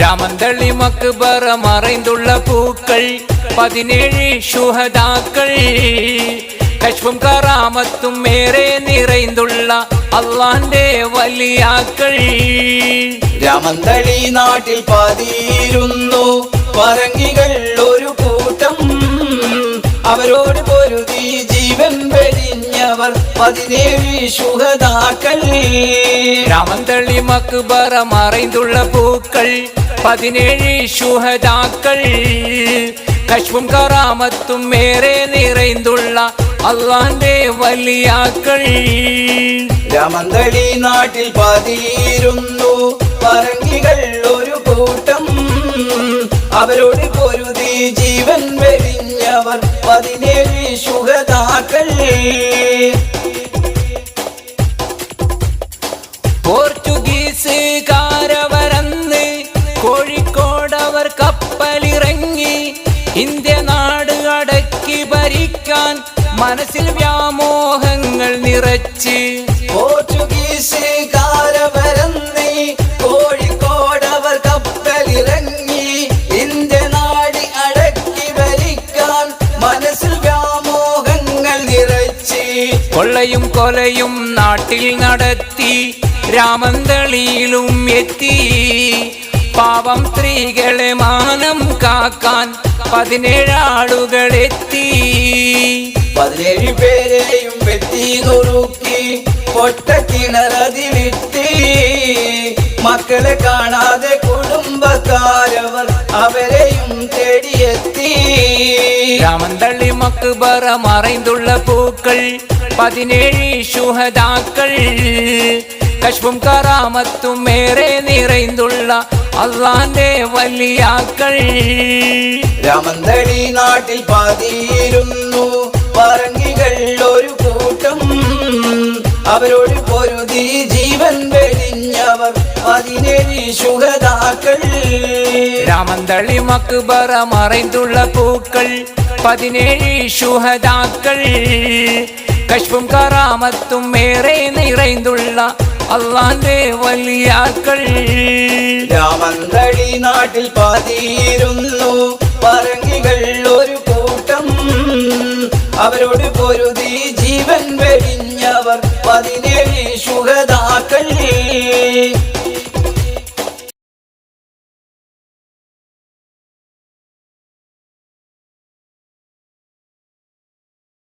രാമന്തളി മക്ബറ മറൈന്തുള്ള പൂക്കൾ പതിനേഴ് ശുഹദാക്കൾ. കശ്വും കറാമത്തും ഏറെ നിറൈന്തുള്ള അള്ളാന്റെ വലിയാക്കൾ. രാമന്തളി നാട്ടിൽ പതിയിരുന്നു പറങ്ങികൾ ഒരു കൂട്ടം. അവരോട് പൊരുതി ജീവൻ വെടിഞ്ഞവർ പതിനേഴ് ശുഹദാക്കൾ. രാമന്തളി മക്ബറ മറൈന്തുള്ള പൂക്കൾ പതിനേഴ് ശുഹദാക്കൾ കശ്മും കറാമത്തും ഏറെ നിറൈന്തുള്ള അള്ളാന്റെ വലിയാക്കൾ. രാമന്തളി നാട്ടിൽ പതിയിരുന്നു. പറങ്കികൾ ഒരു കൂട്ടം. അവരോട് പൊരുതി ജീവൻ വെരിഞ്ഞവർ പതിനേഴ് ശുഹതാക്കൾ പോർച്ചുഗീസുകാരവരന്ന് മനസ്സിൽ വ്യാമോഹങ്ങൾ നിറച്ച്. പോർച്ചുഗീസുകാരവരന്ന് കോഴിക്കോടവർ കപ്പലിറങ്ങി ഇന്ത്യ നാടി അടക്കി ഭരിക്കാൻ മനസ്സിൽ വ്യാമോഹങ്ങൾ നിറച്ച്. കൊള്ളയും കൊലയും നാട്ടിൽ നടത്തി രാമന്തളിയിലും എത്തി. പാവം സ്ത്രീകളെ മാനം കാക്കാൻ പതിനേഴാളുകളെത്തി പതിനേഴ് പേരെയും വെട്ടി നുറുക്കി പൊട്ട കിണറതിലിട്ടി മക്കളെ കാണാതെ കുടുംബക്കാരവർ അവരെയും തേടിയെത്തി. രാമന്തള്ളി മക്ബറ മറൈന്തുള്ള പൂക്കൾ പതിനേഴ് ശുഹദാക്കൾ. കശ്വും കറാമത്തും ഏറെ നിറൈന്തുള്ള അള്ളാന്റെ വലിയാക്കൾ. രാമന്തളി നാട്ടിൽ പതിയിരുന്നു. പറങ്കികൾ ഒരു കൂട്ടം. അവരോട് പൊരുതി ജീവൻ വെടിഞ്ഞവർ. പതിനേഴ് ശുഹതാക്കൾ രാമന്തളി മക്ബറ മറൈന്തുള്ള പൂക്കൾ. പതിനേഴ് ശുഹതാക്കൾ കശ്വും കറാമത്തും ഏറെ നിറൈന്തുള്ള അള്ളാന്റെ വലിയാക്കൾ. രാമന്തളി നാട്ടിൽ പതിയിരുന്നു. പറങ്ങികൾ ഒരു കൂട്ടം. അവരോട് പൊരുതി ജീവൻ വെടിഞ്ഞവർ പതിനേഴ് ശുഹതാക്കൾ